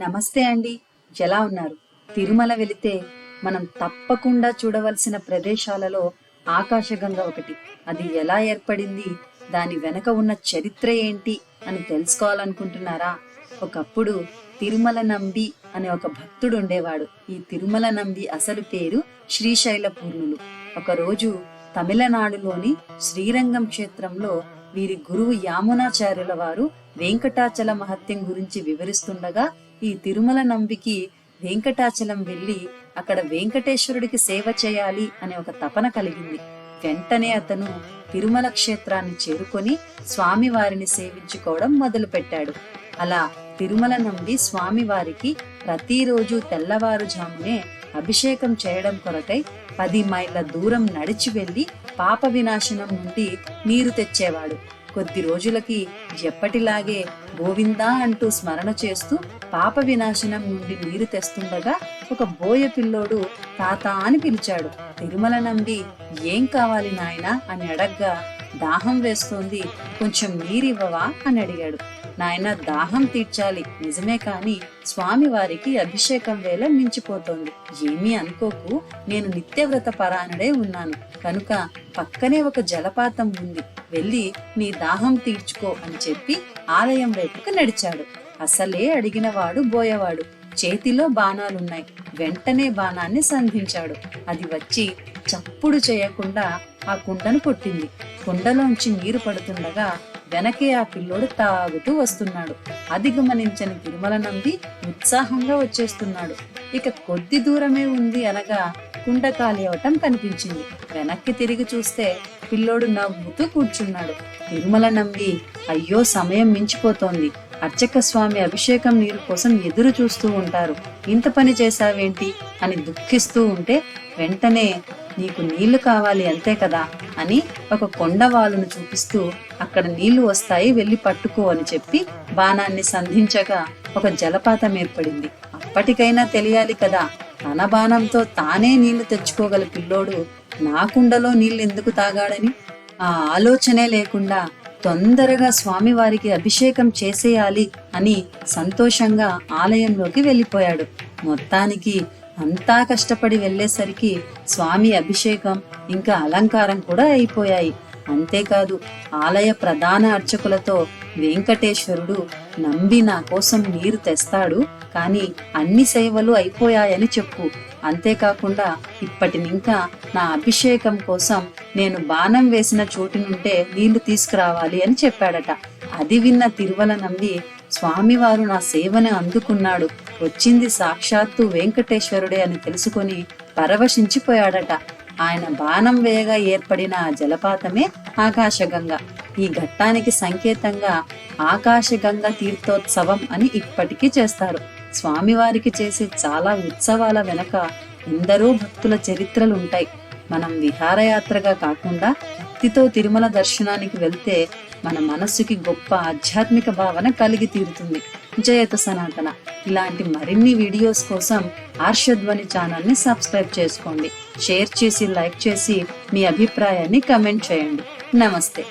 నమస్తే అండి. ఎలా ఉన్నారు? తిరుమల వెళితే మనం తప్పకుండా చూడవలసిన ప్రదేశాలలో ఆకాశగంగ ఒకటి. అది ఎలా ఏర్పడింది? దాని వెనక ఉన్న చరిత్ర ఏంటి? అని తెలుసుకోవాలనుకుంటున్నారా? ఒకప్పుడు తిరుమల నంబి అనే ఒక భక్తుడు ఉండేవాడు. ఈ తిరుమల నంబి అసలు పేరు శ్రీశైల పూర్ణులు ఒకరోజు తమిళనాడులోని శ్రీరంగం క్షేత్రంలో వీరి గురువు యామునాచార్యుల వారు వెంకటాచల మహత్యం గురించి వివరిస్తుండగా ఈ తిరుమల నంబికి వెంకటాచలం వెళ్ళి అక్కడ వెంకటేశ్వరుడికి సేవ చేయాలి అనే ఒక తపన కలిగింది. వెంటనే అతను తిరుమల క్షేత్రాన్ని చేరుకొని స్వామివారిని సేవించుకోవడం మొదలుపెట్టాడు. అలా తిరుమల నంబి స్వామివారికి ప్రతిరోజు తెల్లవారుజామునే అభిషేకం చేయడం కొరకై పది మైళ్ళ దూరం నడిచి వెళ్ళి పాప వినాశనం నుండి నీరు తెచ్చేవాడు. కొద్ది రోజులకి ఎప్పటిలాగే గోవిందా అంటూ స్మరణ చేస్తూ పాప వినాశనం నుండి నీరు తెస్తుండగా ఒక బోయ పిల్లోడు తాత అని పిలిచాడు. తిరుమల నంబి ఏం కావాలి నాయనా? అని అడగ్గా దాహం వేస్తోంది కొంచెం నీరివ్వవా? అని అడిగాడు. నాయన దాహం తీర్చాలి నిజమే కాని స్వామివారికి అభిషేకం వేళ మించిపోతోంది. ఏమీ అనుకోకు నేను నిత్యవ్రత పరాయణుడే ఉన్నాను. కనుక పక్కనే ఒక జలపాతం ఉంది. వెళ్ళి నీ దాహం తీర్చుకో అని చెప్పి ఆలయం వైపుకు నడిచాడు. అసలే అడిగినవాడు బోయవాడు. చేతిలో బాణాలున్నాయి. వెంటనే బాణాన్ని సంధించాడు. అది వచ్చి చప్పుడు చేయకుండా ఆ కుండను కొట్టింది. కుండలోంచి నీరు పడుతుండగా వెనకే ఆ పిల్లోడు తాగుతూ వస్తున్నాడు. అది గమనించని తిరుమల నంది ఉత్సాహంగా వచ్చేస్తున్నాడు. ఇక కొద్ది దూరమే ఉంది అనగా కుండ ఖాళీ అవటం కనిపించింది. వెనక్కి తిరిగి చూస్తే పిల్లోడు నవ్వుతూ కూర్చున్నాడు. తిరుమల నమ్మి అయ్యో సమయం మించిపోతోంది. అర్చక స్వామి అభిషేకం నీరు కోసం ఎదురు చూస్తూ ఉంటారు. ఇంత పని చేశావేంటి? అని దుఃఖిస్తూ ఉంటే వెంటనే నీకు నీళ్ళు కావాలి అంతే కదా? అని ఒక కొండవాలును చూపిస్తూ అక్కడ నీళ్ళు వస్తాయి వెళ్ళి పట్టుకో అని చెప్పి బాణాన్ని సంధించగా ఒక జలపాతం ఏర్పడింది. అప్పటికైనా తెలియాలి కదా? తన బాణంతో తానే నీళ్ళు తెచ్చుకోగల పిల్లోడు నా కుండలో నీళ్ళు ఎందుకు తాగాడని? ఆ ఆలోచనే లేకుండా తొందరగా స్వామివారికి అభిషేకం చేసేయాలి అని సంతోషంగా ఆలయంలోకి వెళ్ళిపోయాడు. మొత్తానికి అంతా కష్టపడి వెళ్ళేసరికి స్వామి అభిషేకం ఇంకా అలంకారం కూడా అయిపోయాయి. అంతేకాదు ఆలయ ప్రధాన అర్చకులతో వెంకటేశ్వరుడు నంబి నా కోసం నీరు తెస్తాడు కానీ అన్ని సేవలు అయిపోయాయని చెప్పు. అంతేకాకుండా ఇప్పటినింకా నా అభిషేకం కోసం నేను బాణం వేసిన చోటు నుండే నీళ్ళు తీసుకురావాలి అని చెప్పాడట. అది విన్న తిరువల నంబి స్వామివారు నా సేవను అందుకున్నాడు. వచ్చింది సాక్షాత్తు వెంకటేశ్వరుడే అని తెలుసుకొని పరవశించిపోయాడట. ఆయన బాణం వేయగా ఏర్పడిన ఆ జలపాతమే ఆకాశగంగ. ఈ ఘట్టానికి సంకేతంగా ఆకాశగంగ తీర్థోత్సవం అని ఇప్పటికీ చేస్తారు. స్వామివారికి చేసే చాలా ఉత్సవాల వెనక ఎందరో భక్తుల చరిత్రలు ఉంటాయి మనం విహారయాత్రగా కాకుండా భక్తితో తిరుమల దర్శనానికి వెళ్తే మన మనస్సుకి గొప్ప ఆధ్యాత్మిక భావన కలిగి తీరుతుంది. జయత సనాతన. ఇలాంటి మరిన్ని వీడియోస్ కోసం ఆర్షధ్వని ఛానల్ని సబ్స్క్రైబ్ చేసుకోండి. షేర్ చేసి లైక్ చేసి మీ అభిప్రాయాన్ని కమెంట్ చేయండి. నమస్తే.